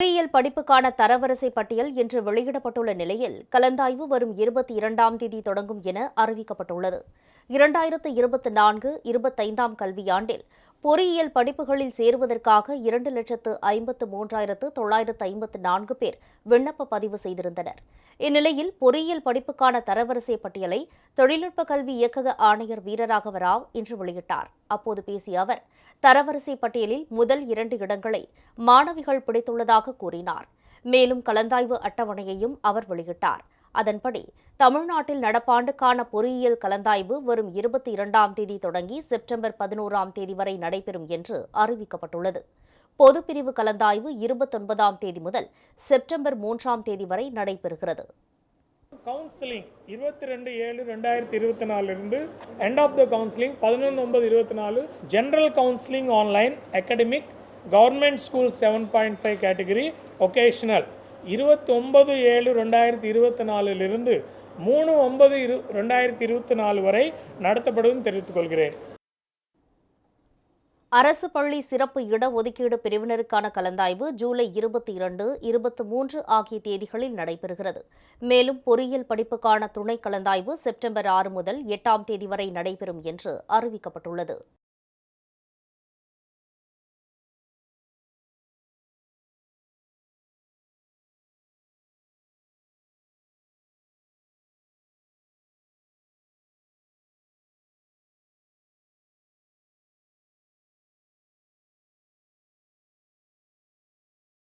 பொறியியல் படிப்புக்கான தரவரிசை பட்டியல் இன்று வெளியிடப்பட்டுள்ள நிலையில் கலந்தாய்வு வரும் இருபத்தி இரண்டாம் தேதி தொடங்கும் என அறிவிக்கப்பட்டுள்ளது. இரண்டாயிரத்து இருபத்தி நான்கு இருபத்தைந்தாம் கல்வியாண்டில் பொறியியல் படிப்புகளில் சேருவதற்காக இரண்டு லட்சத்து ஐம்பத்து மூன்றாயிரத்து தொள்ளாயிரத்து ஐம்பத்து நான்கு பேர் விண்ணப்ப பதிவு செய்திருந்தனர். இந்நிலையில் பொறியியல் படிப்புக்கான தரவரிசை பட்டியலை தொழில்நுட்ப கல்வி இயக்கக ஆணையர் வீரராகவ ராவ் இன்று வெளியிட்டார். அப்போது பேசிய அவர் தரவரிசை பட்டியலில் முதல் இரண்டு இடங்களை மாணவிகள் பிடித்துள்ளதாக கூறினார். மேலும் கலந்தாய்வு அட்டவணையையும் அவர் வெளியிட்டார். அதன்படி தமிழ்நாட்டில் நடப்பாண்டுக்கான பொறியியல் கலந்தாய்வு வரும் இருபத்தி இரண்டாம் தேதி தொடங்கி செப்டம்பர் பதினோராம் தேதி வரை நடைபெறும் என்று அறிவிக்கப்பட்டுள்ளது. பொதுப்பிரிவு கலந்தாய்வு இருபத்தொன்பதாம் தேதி முதல் செப்டம்பர் மூன்றாம் தேதி வரை நடைபெறுகிறது. கவுன்சிலிங் இருபத்தி ரெண்டு ஏழு ரெண்டாயிரத்தி இருபத்தி நாலுலேருந்து எண்ட் ஆஃப் த கவுன்சிலிங் பதினொன்று ஒன்பது இருபத்தி நாலு general counselling online academic government school seven point five category vocational இருபத்தொன்பது ஏழு ரெண்டாயிரத்தி இருபத்தி நாலுலிருந்து மூணு ஒன்பது இரு ரெண்டாயிரத்தி இருபத்தி நாலு வரை நடத்தப்படும் தெரிவித்துக் கொள்கிறேன் அரசு பள்ளி சிறப்பு இடஒதுக்கீடு பிரிவினருக்கான கலந்தாய்வு ஜூலை இருபத்தி இரண்டு இருபத்தி மூன்று ஆகிய தேதிகளில் நடைபெறுகிறது. மேலும் பொறியியல் படிப்புக்கான துணை கலந்தாய்வு செப்டம்பர் ஆறு முதல் எட்டாம் தேதி வரை நடைபெறும் என்று அறிவிக்கப்பட்டுள்ளது.